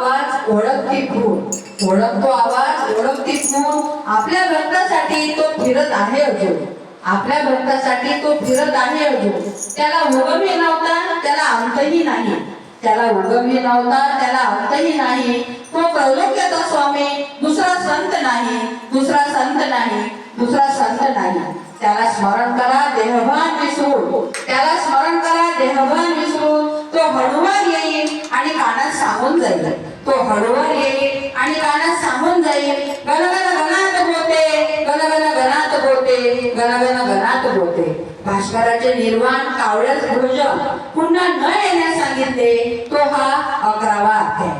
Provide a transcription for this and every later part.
आवाज ओळखती खूप ओळखतो आवाज ओळखती खूप आपल्या भक्तासाठी तो फिरत आहे अजून. आपल्या भक्तासाठी तो फिरत आहे अजून. त्याला उगमही नव्हता त्याला अंतही नाही. त्याला उगमही नव्हता त्याला अंतही नाही. तो त्रैलोक्याचा स्वामी दुसरा संत नाही दुसरा संत नाही दुसरा संत नाही. त्याला स्मरण करा देहभान विसरू त्याला स्मरण करा देहभान विसरू तो हनुमान येईल आणि कानात सांगून जाईल. तो हळूवार येईल आणि कानात सांगून जाईल. गणगण गणात बोलते गणगण गणात बोलते गणगण गणात बोलते भास्कराचे निर्वाण कावळ्याच भोजन पुन्हा न येण्यास सांगितले तो हा अकरावा अध्याय.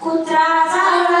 कुत्रा चावला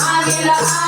I'm